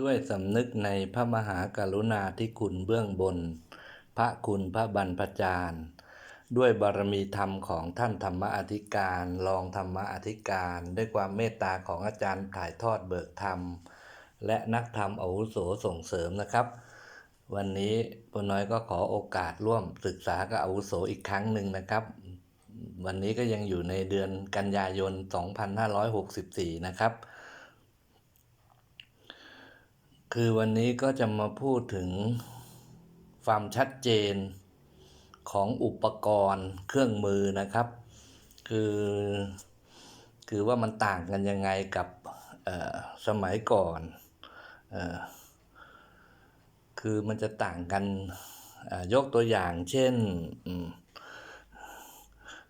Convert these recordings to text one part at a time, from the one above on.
ด้วยสำนึกในพระมหากรุณาธิคุณเบื้องบน พระคุณพระบรรพจารย์ ด้วยบารมีธรรมของท่านธรรมอธิการรองธรรมอธิการ ด้วยความเมตตาของอาจารย์ถ่ายทอดเบิกธรรม และนักธรรมอาวุโสส่งเสริมนะครับ วันนี้ปน้อยก็ขอโอกาสร่วมศึกษากับอาวุโสอีกครั้งหนึ่งนะครับ วันนี้ก็ยังอยู่ในเดือนกันยายน 2564 นะครับ คือวันนี้ก็จะมาพูดถึงความชัดเจนของอุปกรณ์เครื่องมือนะครับ คือคือว่ามันต่างกันยังไงกับสมัยก่อนออคือมันจะต่างกันยกตัวอย่างเช่น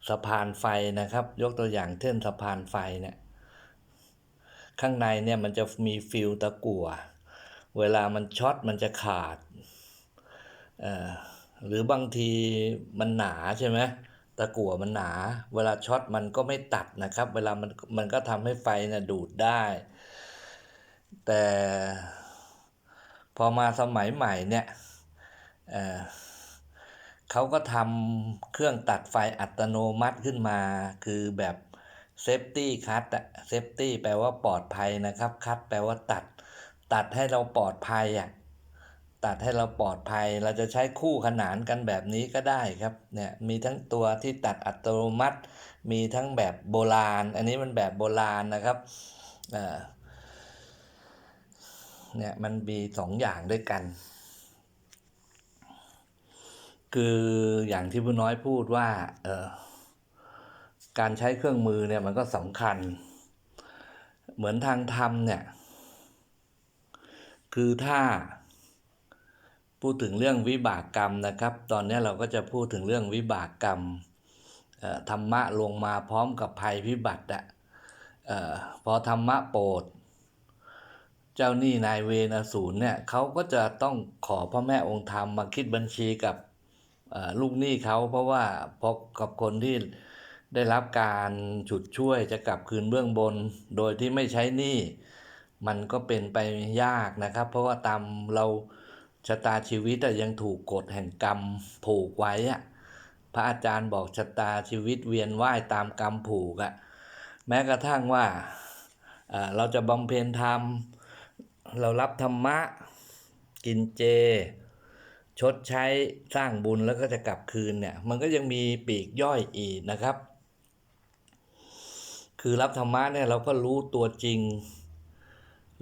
สะพานไฟนะครับ ยกตัวอย่างเช่นสะพานไฟเนี่ยข้างในเนี่ยมันจะมีฟิลตะกั่ว เวลามันช็อตมันจะขาดอ่อหรือบางทีมันหนาใช่ไหมตะกั่วมันหนา เวลาช็อตมันก็ไม่ตัดนะครับ เวลามันมันก็ทำให้ไฟเนี่ยดูดได้ แต่พอมาสมัยใหม่เนี่ยเอ่อเขาก็ทำเครื่องตัดไฟอัตโนมัติขึ้นมา คือแบบเซฟตี้คัตอะเซฟตี้แปลว่าปลอดภัยนะครับ คัตแปลว่าตัด ตัดให้เราปลอดภัยอะตัดให้เราปลอดภัย เราจะใช้คู่ขนานกันแบบนี้ก็ได้ครับเนี่ยมีทั้งตัวที่ตัดอัตโนมัติ มีทั้งแบบโบราณ อันนี้มันแบบโบราณนะครับเอ่อเนี่ยมันมีสองอย่างด้วยกัน คืออย่างที่ผู้น้อยพูดว่าเออการใช้เครื่องมือเนี่ยมันก็สำคัญ เหมือนทางธรรมเนี่ย คือถ้า พูดถึงเรื่องวิบากกรรมนะครับ ตอนนี้เราก็จะพูดถึงเรื่องวิบากกรรมธรรมะลงมาพร้อมกับภัยพิบัติอะออพอธรรมะโปรด เจ้าหนี้นายเวรอสูรเนี่ยเขาก็จะต้องขอพระแม่องค์ธรรมมาคิดบัญชีกับลูกหนี้เขาเพราะว่าพอกับคนที่ได้รับการฉุดช่วยจะกลับคืนเบื้องบน โดยที่ไม่ใช้หนี้ มันก็เป็นไปยากนะครับ เพราะว่าตามเราชะตาชีวิตยังถูกกฎแห่งกรรมผูกไว้อะพระอาจารย์บอกชะตาชีวิตเวียนว่ายตามกรรมผูกอะแม้กระทั่งว่าเอ่อเราจะบำเพ็ญธรรม เรารับธรรมะ กินเจ ชดใช้สร้างบุญแล้วก็จะกลับคืนเนี่ยมันก็ยังมีปีกย่อยอีกนะครับ คือรับธรรมะเนี่ยเราก็รู้ตัวจริง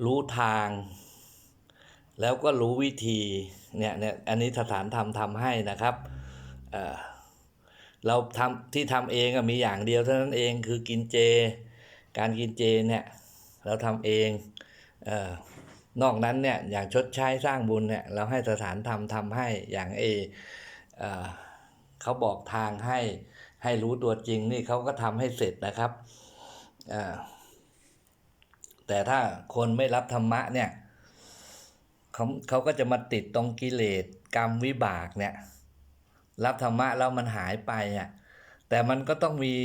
รู้ทาง แล้วก็รู้วิธีเนี่ยเนี่ยอันนี้สถานธรรมทำให้นะครับเเราทำที่ทำเองมีอย่างเดียวเท่านั้นเองคือกินเจ การกินเจเนี่ยเราทำเองเออนอกนั้นเนี่ยอย่างชดใช้สร้างบุญเนี่ยเราให้สถานธรรมทำให้อย่างเอเอเขาบอกทางให้ให้รู้ตัวจริงนี่เขาก็ทำให้เสร็จนะครับเอ่อ แต่ถ้าคนไม่รับธรรมะเนี่ยเขาเขาก็จะมาติดตรงกิเลสกรรมวิบากเนี่ย รับธรรมะแล้วมันหายไปอะแต่มันก็ต้องมี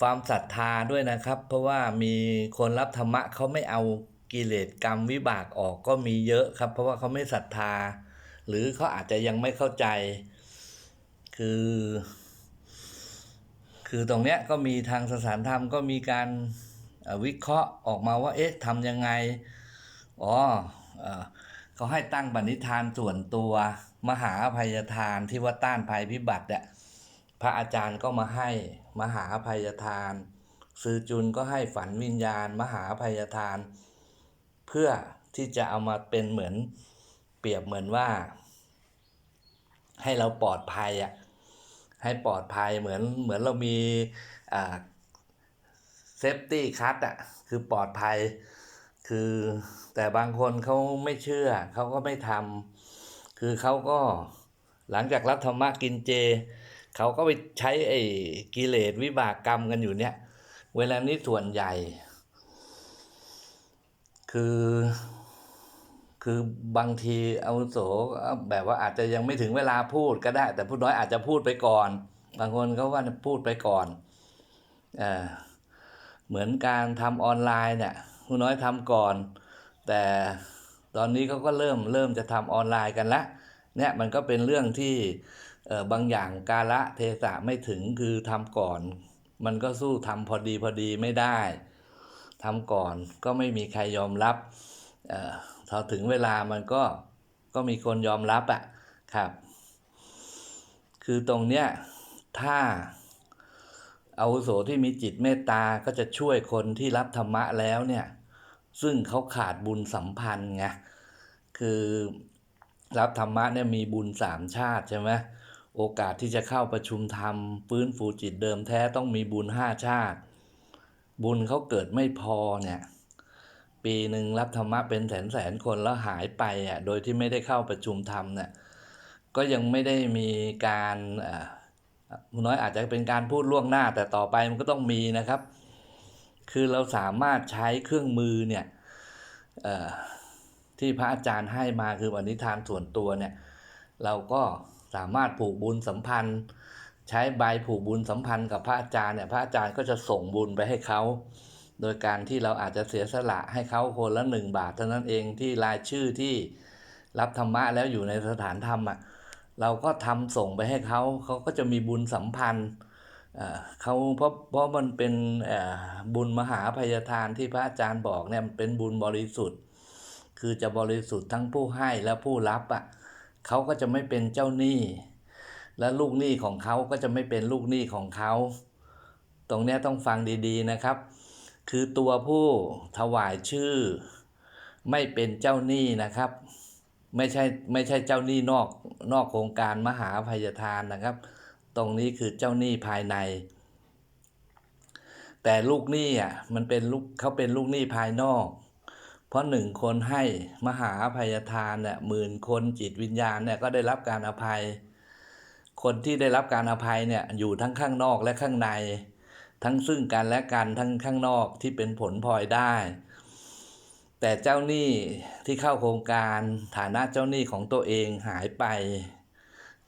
ความศรัทธาด้วยนะครับ เพราะว่ามีคนรับธรรมะเขาไม่เอากิเลสกรรมวิบากออกก็มีเยอะครับ เพราะว่าเขาไม่ศรัทธา หรือเขาอาจจะยังไม่เข้าใจ คือ คือตรงเนี้ยก็มีทางสถานธรรมก็มีการ วิเคราะห์ออกมาว่า เอ๊ะทำยังไง อ๋อเขาให้ตั้งปณิธานส่วนตัวมหาภัยทานที่ว่าต้านภัยพิบัติเนี่ยพระอาจารย์ก็มาให้มหาภัยทานซือจุนก็ให้ฝันวิญญาณ มหาภัยทาน เพื่อที่จะเอามาเป็นเหมือนเปรียบเหมือนว่า ให้เราปลอดภัยอะให้ปลอดภัยเหมือนเหมือนเรามีอ่า เซฟตี้คัตอะคือปลอดภัย คือแต่บางคนเขาไม่เชื่อ เขาก็ไม่ทำคือเขาก็หลังจากรับธรรมะกินเจ เขาก็ไปใช้ไอ้กิเลสวิบากกรรมกันอยู่เนี่ย เวลานี้ส่วนใหญ่ คือคือบางทีอาวุโสแบบว่าอาจจะยังไม่ถึงเวลาพูดก็ได้ แต่ผู้น้อยอาจจะพูดไปก่อน บางคนเขาว่าพูดไปก่อนเออ เหมือนการทำออนไลน์เนี่ยผู้น้อยทำก่อน แต่ตอนนี้เขาก็เริ่มเริ่มจะทำออนไลน์กันละเนี่ยมันก็เป็นเรื่องที่เอ่อบางอย่างกาละเทศะไม่ถึงคือทำก่อน มันก็สู้ทำพอดีพอดีไม่ได้ทำก่อนก็ไม่มีใครยอมรับเอ่อพอถึงเวลามันก็ก็มีคนยอมรับอะครับ คือตรงเนี้ยถ้า อาวุโสที่มีจิตเมตตาก็จะช่วยคนที่รับธรรมะแล้วเนี่ย ซึ่งเขาขาดบุญสัมพันธ์ไงคือรับธรรมะเนี่ยมีบุญสามชาติใช่ไหมโอกาสที่จะเข้าประชุมธรรมฟื้นฟูจิตเดิมแท้ต้องมีบุญห้าชาติ บุญเขาเกิดไม่พอเนี่ยปีหนึ่งรับธรรมะเป็นแสนแสนคนแล้วหายไปอะโดยที่ไม่ได้เข้าประชุมธรรมเนี่ยก็ยังไม่ได้มีการอ่อ คุณน้อยอาจจะเป็นการพูดล่วงหน้าแต่ต่อไปมันก็ต้องมีนะครับ คือเราสามารถใช้เครื่องมือเนี่ยที่พระอาจารย์ให้มาคือวันนิทานส่วนตัวเนี่ยเราก็สามารถผูกบุญสัมพันธ์ ใช้ใบผูกบุญสัมพันธ์กับพระอาจารย์เนี่ยพระอาจารย์ก็จะส่งบุญไปให้เขา โดยการที่เราอาจจะเสียสละให้เขาคนละหนึ่งบาทเท่านั้นเองที่รายชื่อที่รับธรรมะแล้วอยู่ในสถานธรรมอะ เราก็ทำส่งไปให้เขาเขาก็จะมีบุญสัมพันธ์เขาเพราะเพราะมันเป็นบุญมหาภัยทานที่พระอาจารย์บอกเนี่ยเป็นบุญบริสุทธิ์ คือจะบริสุทธิ์ทั้งผู้ให้และผู้รับอะเขาก็จะไม่เป็นเจ้าหนี้ และลูกหนี้ของเขาก็จะไม่เป็นลูกหนี้ของเขา ตรงนี้ต้องฟังดีๆนะครับ คือตัวผู้ถวายชื่อ ไม่เป็นเจ้าหนี้นะครับ ไม่ใช่ไม่ใช่เจ้าหนี้นอกนอกโครงการมหาภัยทานนะครับ ตรงนี้คือเจ้าหนี้ภายใน แต่ลูกหนี้อะมันเป็นลูกเขาเป็นลูกหนี้ภายนอก เพราะหนึ่งคนให้มหาภัยทานเนี่ยหมื่นคนจิตวิญญาณเนี่ยก็ได้รับการอภัย คนที่ได้รับการอภัยเนี่ยอยู่ทั้งข้างนอกและข้างใน ทั้งซึ่งกันและกันทั้งข้างนอกที่เป็นผลพลอยได้ แต่เจ้าหนี้ที่เข้าโครงการฐานะเจ้าหนี้ของตัวเองหายไป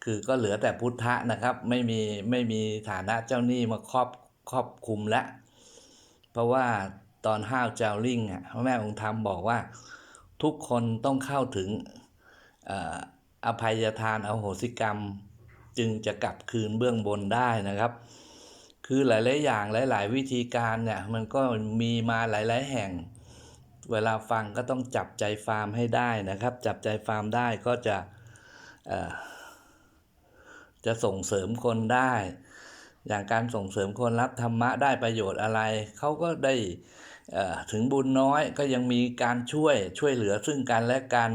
คือก็เหลือแต่พุทธะนะครับ ไม่มีไม่มีฐานะเจ้าหนี้มาครอบครอบคุมแล้วเพราะว่าตอนห้าวเจ้าลิงอะพระแม่องค์ธรรมบอกว่าทุกคนต้องเข้าถึงเอ่ออภัยทานอโหสิกรรม จึงจะกลับคืนเบื้องบนได้นะครับ คือหลาย ๆ อย่างหลาย ๆ วิธีการเนี่ยมันก็มีมาหลาย ๆ แห่ง เวลาฟังก็ต้องจับใจฟาร์มให้ได้นะครับ จับใจฟาร์มได้ก็จะจะส่งเสริมคนได้ อย่างการส่งเสริมคนรับธรรมะได้ประโยชน์อะไร เขาก็ได้ถึงบุญน้อยก็ยังมีการช่วยช่วยเหลือซึ่งกันและกัน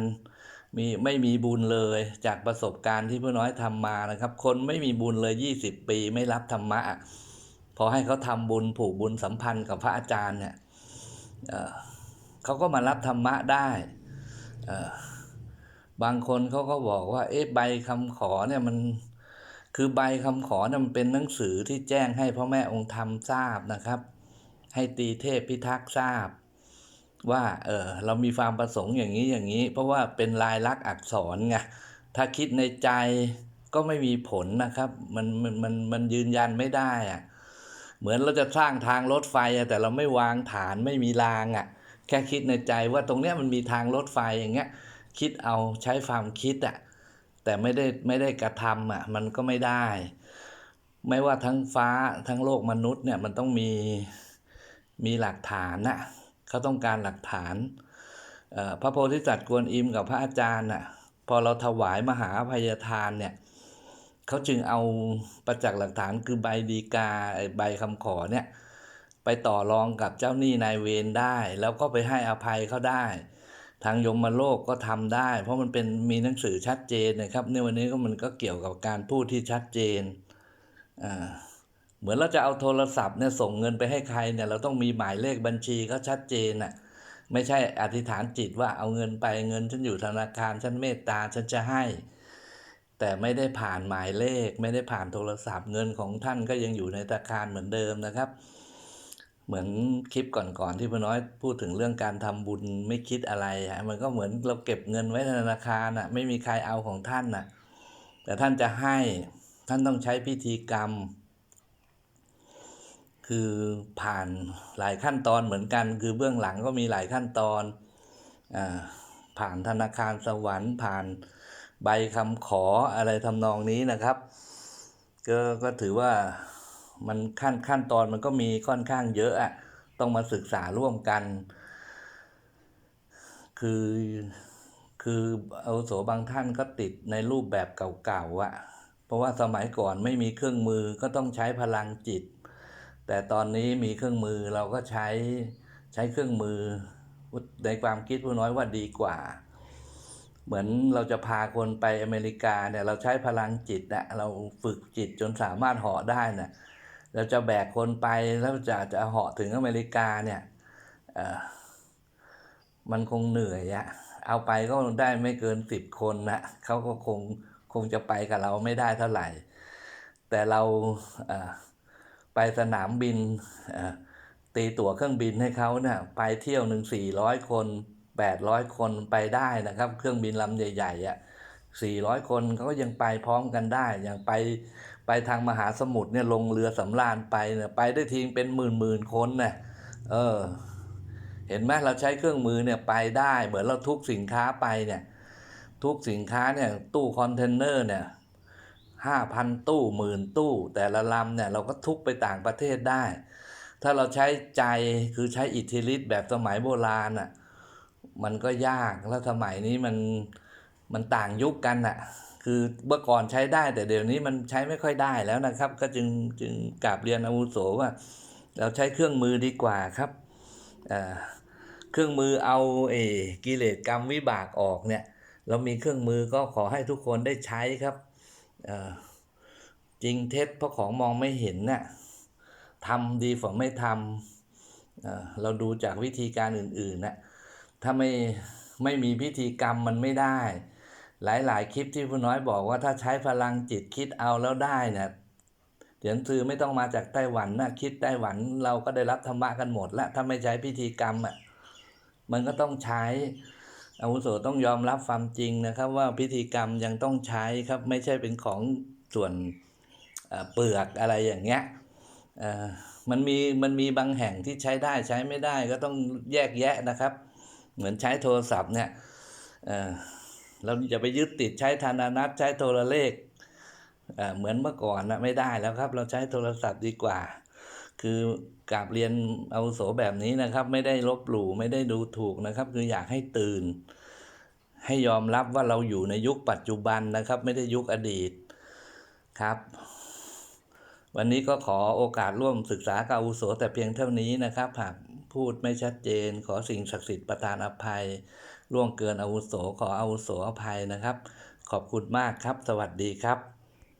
มีไม่มีบุญเลยจากประสบการณ์ที่ผู้น้อยทำมานะครับ คนไม่มีบุญเลย 20 ปีไม่รับธรรมะพอให้เขาทำบุญผูกบุญสัมพันธ์กับพระอาจารย์เนี่ย เขาก็มารับธรรมะได้บางคนเขาก็บอกว่า เอ๊ะใบคำขอเนี่ยมันคือใบคำขอเนี่ยมันเป็นหนังสือที่แจ้งให้พ่อแม่องค์ธรรมทราบนะครับ ให้ตีเทพพิทักษ์ทราบ ว่าเออเรามีความประสงค์อย่างนี้อย่างนี้ เพราะว่าเป็นลายลักษณ์อักษรไงถ้าคิดในใจก็ไม่มีผลนะครับ มันมันมันมันยืนยันไม่ได้อะเหมือนเราจะสร้างทางรถไฟแต่เราไม่วางฐานไม่มีรางอะ แค่คิดในใจว่าตรงเนี้ยมันมีทางรถไฟอย่างเงี้ย คิดเอาใช้ความคิดอะแต่ไม่ได้ไม่ได้กระทำอะมันก็ไม่ได้ ไม่ว่าทั้งฟ้าทั้งโลกมนุษย์เนี่ยมันต้องมีมีหลักฐานน่ะเขาต้องการหลักฐานพระโพธิสัตว์กวนอิมกับพระอาจารย์น่ะพอเราถวายมหาภัยทานเนี่ยเขาจึงเอาประจักษ์หลักฐานคือใบดีกาใบคำขอเนี่ย ไปต่อรองกับเจ้าหนี้นายเวรได้ แล้วก็ไปให้อภัยเขาได้ ทางยมโลกก็ทำได้ เพราะมันเป็นมีหนังสือชัดเจนนะครับในวันนี้ก็มันก็เกี่ยวกับการพูดที่ชัดเจนอ่าเหมือนเราจะเอาโทรศัพท์เนี่ยส่งเงินไปให้ใครเนี่ยเราต้องมีหมายเลขบัญชีเขาชัดเจนน่ะไม่ใช่อธิษฐานจิตว่าเอาเงินไปเงินฉันอยู่ธนาคารฉันเมตตาฉันจะให้ แต่ไม่ได้ผ่านหมายเลข ไม่ได้ผ่านโทรศัพท์เงินของท่านก็ยังอยู่ในธนาคารเหมือนเดิมนะครับ เหมือนคลิปก่อนๆที่พ่อน้อยพูดถึงเรื่องการทำบุญไม่คิดอะไรอะมันก็เหมือนเราเก็บเงินไว้ธนาคารอะไม่มีใครเอาของท่านน่ะ แต่ท่านจะให้ท่านต้องใช้พิธีกรรม คือผ่านหลายขั้นตอนเหมือนกัน คือเบื้องหลังก็มีหลายขั้นตอนอ่าผ่านธนาคารสวรรค์ผ่านใบคำขออะไรทำนองนี้นะครับ ก็ก็ถือว่า มันขั้นขั้นตอนมันก็มีค่อนข้างเยอะอะต้องมาศึกษาร่วมกัน คือคืออาวุโสบางท่านก็ติดในรูปแบบเก่าๆอะเพราะว่าสมัยก่อนไม่มีเครื่องมือก็ต้องใช้พลังจิต แต่ตอนนี้มีเครื่องมือเราก็ใช้ใช้เครื่องมือในความคิดผู้น้อยว่าดีกว่า เหมือนเราจะพาคนไปอเมริกาเนี่ยเราใช้พลังจิตนะเราฝึกจิตจนสามารถเหาะได้น่ะ เราจะแบกคนไปแล้วจะจะเหาะถึงอเมริกาเนี่ยมันคงเหนื่อยอะเอาไปก็ได้ไม่เกินสิบคนนะเขาก็คงคงจะไปกับเราไม่ได้เท่าไหร่ แต่เราไปสนามบินตีตั๋วเครื่องบินให้เขาเนะี่ยไปเที่ยวหนึ่งสี่ร้อยคนแปดร้อยคนไปได้นะครับ เครื่องบินลำใหญ่ๆอะ่ะ 400 คนเขาก็ยังไปพร้อมกันได้ อย่างไปไปทางมหาสมุทรเนี่ยลงเรือสำราญไปเนี่ยไปได้ทีเป็นหมื่นหมื่นคนนะ่ะเออ เห็นไหมเราใช้เครื่องมือเนี่ยไปได้เหมือนเราทุกสินค้าไปเนี่ย ทุกสินค้าเนี่ยตู้คอนเทนเนอร์เนี่ยห้าพันตู้หมื่นตู้ แต่ละลำเนี่ยเราก็ทุกไปต่างประเทศได้ ถ้าเราใช้ใจคือใช้อิทธิฤทธิ์แบบสมัยโบราณอะ่ะมันก็ยากแล้วสมัยนี้มัน มันต่างยุคกันอะ คือเมื่อก่อนใช้ได้ แต่เดี๋ยวนี้มันใช้ไม่ค่อยได้แล้วนะครับ ก็จึงจึงกราบเรียนอาวุโสว่า เราใช้เครื่องมือดีกว่าครับเครื่องมือเอาเอกิเลสกรรมวิบากออกเนี่ย เรามีเครื่องมือก็ขอให้ทุกคนได้ใช้ครับจริงเท็จเพราะของมองไม่เห็นน่ะทำดีฝ่าไม่ทำเเราดูจากวิธีการอื่นๆนะถ้าไม่ไม่มีพิธีกรรมมันไม่ได้ หลาย ๆ คลิปที่ผู้น้อยบอกว่าถ้าใช้พลังจิตคิดเอาแล้วได้เนี่ยเดี๋ยวซือไม่ต้องมาจากไต้หวันนะคิดไต้หวันเราก็ได้รับธรรมะกันหมดแล้วถ้าไม่ใช้พิธีกรรมอะมันก็ต้องใช้อาวุโสต้องยอมรับความจริงนะครับ ว่าพิธีกรรมยังต้องใช้ครับ ไม่ใช่เป็นของส่วนเปลือกอะไรอย่างเงี้ยอ่อมันมีมันมีบางแห่งที่ใช้ได้ใช้ไม่ได้ก็ต้องแยกแยะนะครับ เหมือนใช้โทรศัพท์เนี่ย เราจะไปยึดติดใช้ธนานัตใช้โทรเลขเอ่อเหมือนเมื่อก่อนนะไม่ได้แล้วครับ เราใช้โทรศัพท์ดีกว่า คือกราบเรียนอาวุโสแบบนี้นะครับ ไม่ได้ลบหลู่ไม่ได้ดูถูกนะครับ คืออยากให้ตื่น ให้ยอมรับว่าเราอยู่ในยุคปัจจุบันนะครับ ไม่ได้ยุคอดีตครับ วันนี้ก็ขอโอกาสร่วมศึกษากับอุโสแต่เพียงเท่านี้นะครับหากพูดไม่ชัดเจน ขอสิ่งศักดิ์สิทธิ์ประทานอภัย ล่วงเกินอาวุโสขออาวุโสอภัยนะครับ ขอบคุณมากครับ สวัสดีครับ